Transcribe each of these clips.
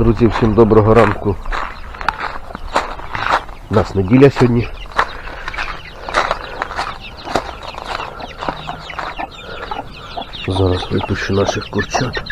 Друзі, всім доброго ранку. У нас неділя сьогодні. Зараз випущу наших курчат.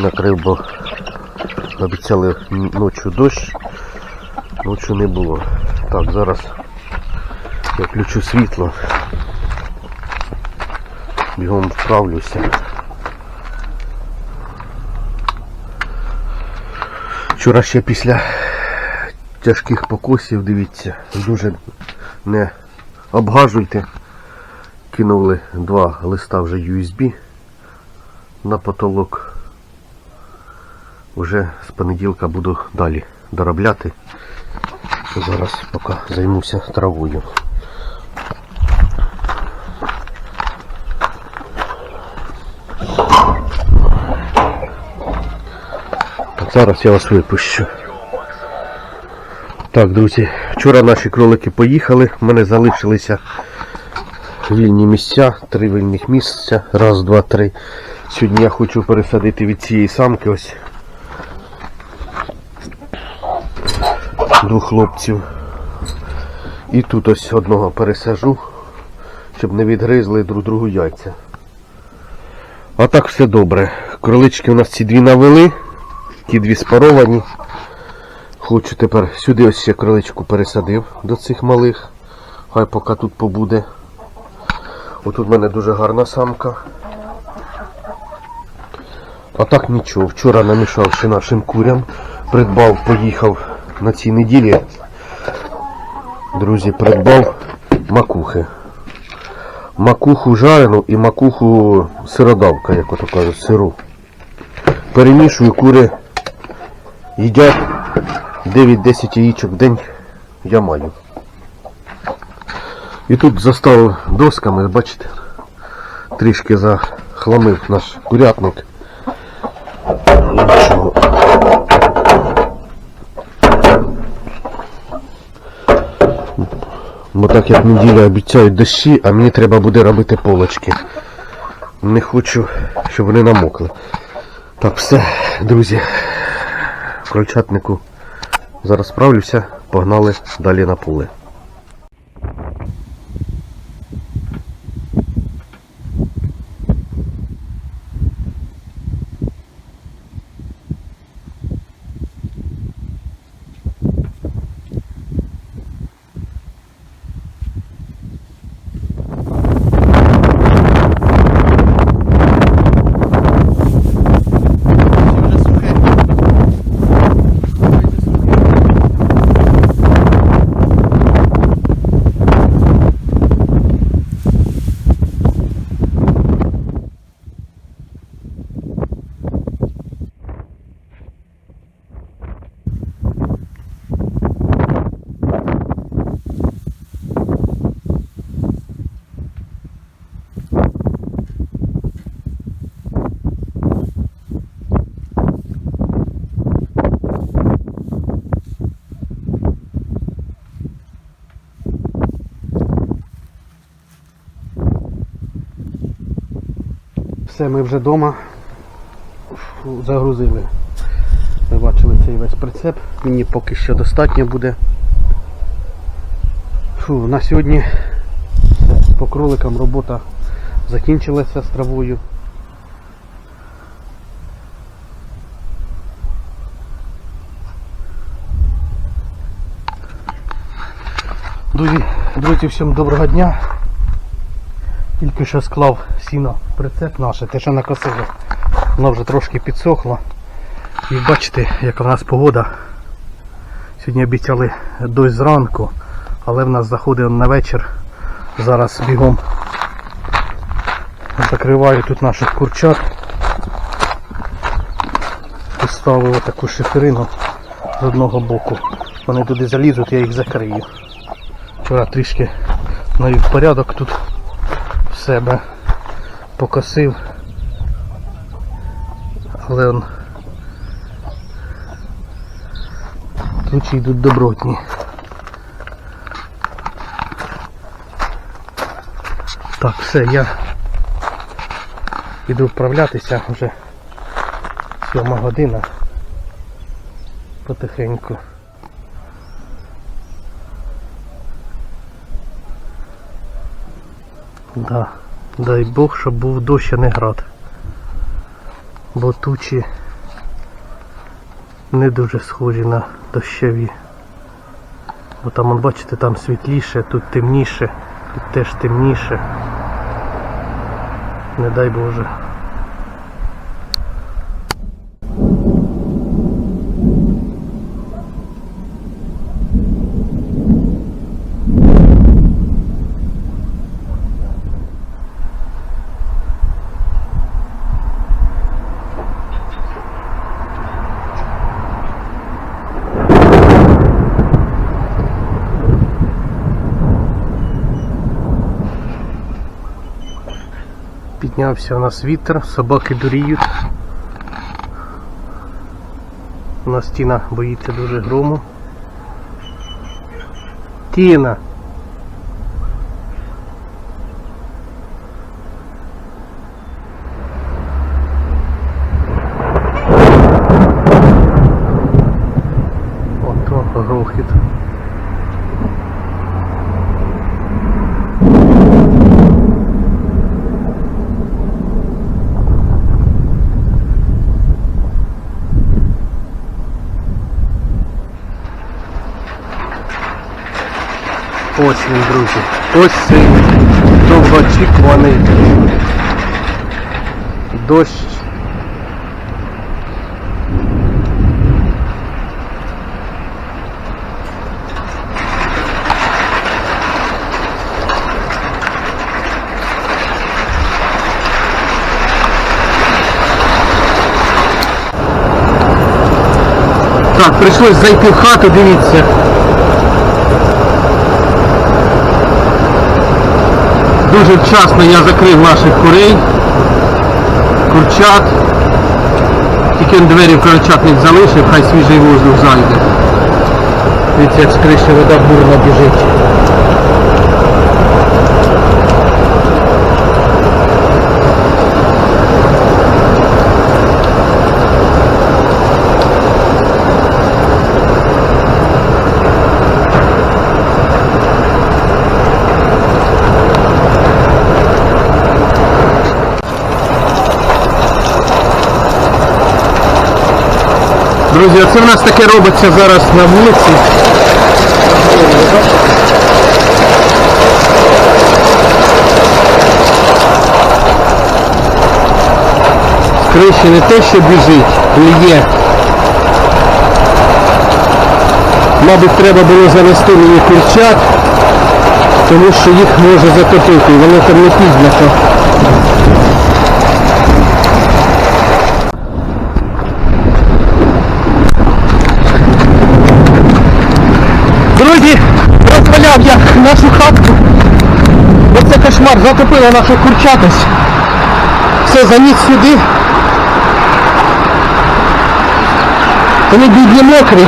Накрив, бо обіцяли ночі дощ, ночі не було. Так, зараз я включу світло. Бігом вправлюся. Вчора ще після тяжких покосів, дивіться, дуже не обгажуйте. Кинули два листа вже USB на потолок. Вже з понеділка буду далі доробляти. Зараз поки займуся травою. Зараз я вас випущу. Так, друзі, вчора наші кролики поїхали, в мене залишилися вільні місця, три вільних місця. Раз, два, три. Сьогодні я хочу пересадити від цієї самки ось двох хлопців. І тут ось одного пересажу, щоб не відгризли друг другу яйця. А так все добре. Кролички у нас ці дві навели, ті дві спаровані. Хочу тепер сюди ось ще кроличку пересадив до цих малих. Хай поки тут побуде. Отут в мене дуже гарна самка. А так нічого. Вчора намішав ще нашим курям. Придбав, поїхав на цій неділі. Друзі, придбав макухи. Макуху жарену і макуху сиродавка, як ото кажуть, сиру. Перемішую, кури їдять 9-10 яєчок в день я маю. І тут заставив досками, бачите, трішки захламив наш курятник. Бо так як неділя обіцяють дощі, а мені треба буде робити полочки. Не хочу, щоб вони намокли. Так, все, друзі. Крольчатнику зараз справлюся, погнали далі на поле. Все, ми вже вдома загрузили. Ви бачили цей весь прицеп. Мені поки що достатньо буде. Фу, на сьогодні по кроликам робота закінчилася з травою. Друзі, друзі, всім доброго дня. Тільки що склав сіно прицеп наше, те що накосило. Воно вже трошки підсохло. І бачите, яка в нас погода. Сьогодні обіцяли дощ зранку, але в нас заходить на вечір. Зараз бігом закриваю тут наших курчат. Поставив таку шиферину з одного боку. Вони туди залізуть, я їх закрию. Вчора трішки навів порядок тут в себе покосив. Але он случаї йдуть добротні. Так, все, я іду вправлятися вже сьома година. Потихеньку. Да. Дай Бог, щоб був дощ, а не град. Бо тучі не дуже схожі на дощові. Бо там, от бачите, там світліше, тут темніше, тут теж темніше. Не дай Боже. Піднявся у нас вітер, собаки дуріють. У нас Тіна боїться дуже грому. Тіна! Ото грохіт. Ось він, друзі. Ось цей довгоочікуваний дощ. Так, прийшлось зайти в хату, дивіться. Дуже вчасно я закрив наших курей, курчат. Тільки двері в курчатник залишив, хай свіжий воздух зайде. Дивіться, як з криші вода бурно біжить. Друзі, оце в нас таке робиться зараз на вулиці. З не те, що біжить, лє. Мабуть, треба було занести мені курчат, тому що їх може затопити, воно там не пізно. Друзі, розваляв я нашу хатку. Оце кошмар, затопило нашу курчатось. Все, заніс сюди. Вони бідні мокрі.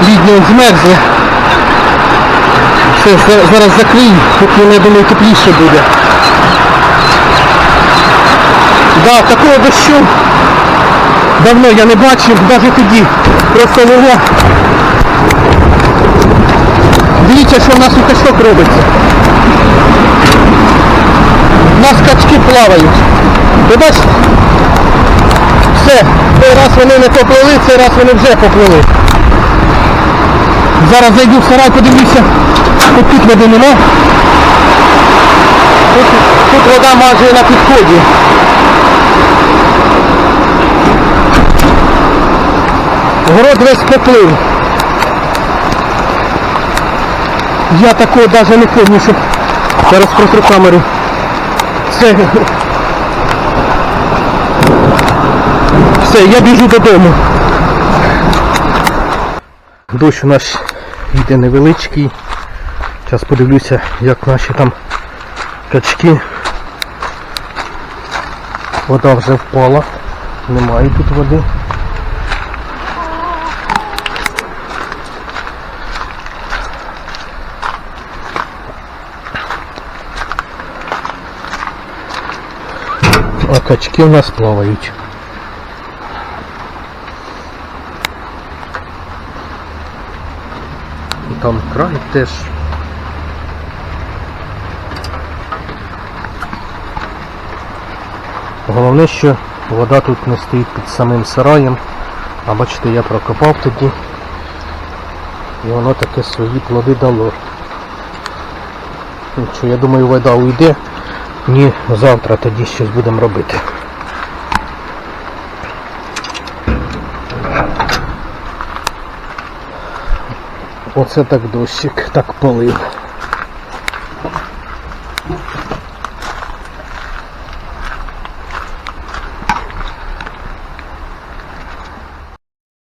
Бідні змерзли. Все, зараз закрию, поки я думаю тепліше буде. Да, такого дощу давно я не бачив, навіть тоді. Просто лило. Дивіться, що в нас у качок робиться. У нас качки плавають. Ви бачите? Все, той раз вони не поплили, цей раз вони вже поплили. Зараз зайду в сарай, подивлюся. Тут тут води нема. Тут, тут вода майже на підході. Город весь поплив. Я такого навіть не пам'ятаю, щоб зараз протру камеру. Все. Все, я біжу додому. Дощ у нас йде невеличкий. Зараз подивлюся, як наші там качки. Вода вже впала. Немає тут води. Качки у нас плавають. Там край теж. Головне, що вода тут не стоїть під самим сараєм. А бачите, я прокопав тоді. І воно таке свої плоди дало. Ну що, я думаю, вода уйде. Ні, завтра тоді щось будемо робити. Оце так дощик, так полив.